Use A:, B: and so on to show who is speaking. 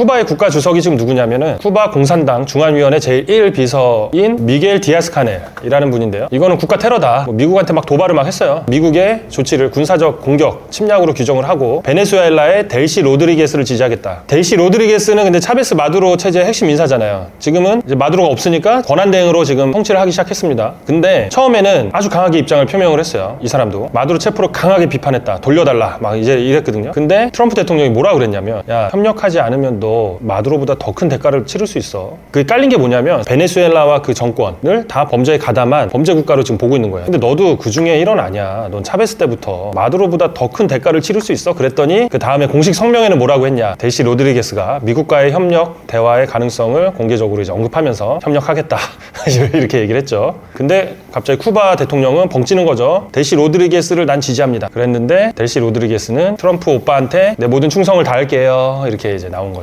A: 쿠바의 국가 주석이 지금 누구냐면은 쿠바 공산당 중앙위원회 제1 비서인 미겔 디아스 카넬이라는 분인데요. 이거는 국가 테러다. 뭐 미국한테 막 도발을 막 했어요. 미국의 조치를 군사적 공격, 침략으로 규정을 하고 베네수엘라의 델시 로드리게스를 지지하겠다. 델시 로드리게스는 근데 차베스 마두로 체제의 핵심 인사잖아요. 지금은 이제 마두로가 없으니까 권한 대행으로 지금 통치를 하기 시작했습니다. 근데 처음에는 아주 강하게 입장을 표명을 했어요. 이 사람도 마두로 체포를 강하게 비판했다. 돌려달라. 막 이제 이랬거든요. 근데 트럼프 대통령이 뭐라 그랬냐면 야 협력하지 않으면 너 마두로보다 더 큰 대가를 치를 수 있어. 그게 깔린 게 뭐냐면 베네수엘라와 그 정권을 다 범죄에 가담한 범죄 국가로 지금 보고 있는 거야. 근데 너도 그 중에 일원 아니야. 넌 차베스 때부터 마두로보다 더 큰 대가를 치를 수 있어. 그랬더니 그 다음에 공식 성명에는 뭐라고 했냐. 델시 로드리게스가 미국과의 협력 대화의 가능성을 공개적으로 이제 언급하면서 협력하겠다 이렇게 얘기를 했죠. 근데 갑자기 쿠바 대통령은 벙찌는 거죠. 델시 로드리게스를 난 지지합니다. 그랬는데 델시 로드리게스는 트럼프 오빠한테 내 모든 충성을 다할게요. 이렇게 이제 나온 거죠.